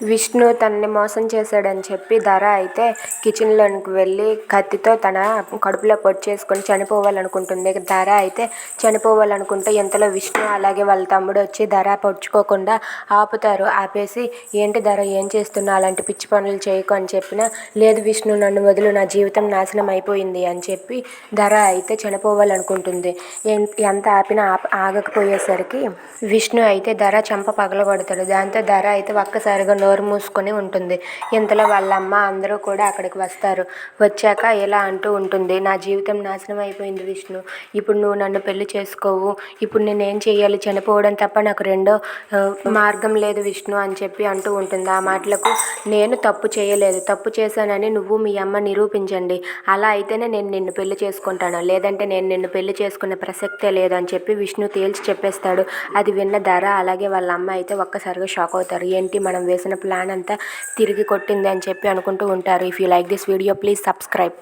విష్ణు తనని మోసం చేశాడని చెప్పి ధర అయితే కిచెన్లోనికి వెళ్ళి కత్తితో తన కడుపులో పొడి చేసుకొని చనిపోవాలనుకుంటుంది. ధర అయితే చనిపోవాలనుకుంటే ఎంతలో విష్ణు అలాగే వాళ్ళ తమ్ముడు వచ్చి ధర పొడుచుకోకుండా ఆపుతారు. ఆపేసి ఏంటి ధర ఏం చేస్తున్నా అలాంటి పిచ్చి పనులు చేయకు అని చెప్పిన లేదు విష్ణు నన్ను వదులు నా జీవితం నాశనం అయిపోయింది అని చెప్పి ధర అయితే చనిపోవాలనుకుంటుంది. ఎంత ఆపినా ఆప ఆగకపోయేసరికి విష్ణు అయితే ధర చంప పగలగొడతాడు. దాంతో ధర అయితే ఒక్కసారిగా నోరు మూసుకొని ఉంటుంది. ఇంతలో వాళ్ళ అమ్మ అందరూ కూడా అక్కడికి వస్తారు. వచ్చాక ఇలా అంటూ ఉంటుంది నా జీవితం నాశనం అయిపోయింది విష్ణు. ఇప్పుడు నువ్వు నన్ను పెళ్ళి చేసుకోవు. ఇప్పుడు నేనేం చేయాలి చనిపోవడం తప్ప నాకు రెండో మార్గం లేదు విష్ణు అని చెప్పి అంటూ ఉంటుంది. ఆ మాటలకు నేను తప్పు చేయలేదు. తప్పు చేశానని నువ్వు మీ అమ్మ నిరూపించండి. అలా అయితేనే నేను నిన్ను పెళ్ళి చేసుకుంటాను. లేదంటే నేను నిన్ను పెళ్ళి చేసుకునే ప్రసక్తే లేదు అని చెప్పి విష్ణు తేల్చి చెప్పేస్తాడు. అది విన్న ధర అలాగే వాళ్ళ అమ్మ అయితే ఒక్కసారిగా షాక్ అవుతారు. ఏంటి? మనం వేసిన ప్లాన్ అంతా తిరిగి కొట్టింది అని చెప్పి అనుకుంటూ ఉంటారు. If you like this video please subscribe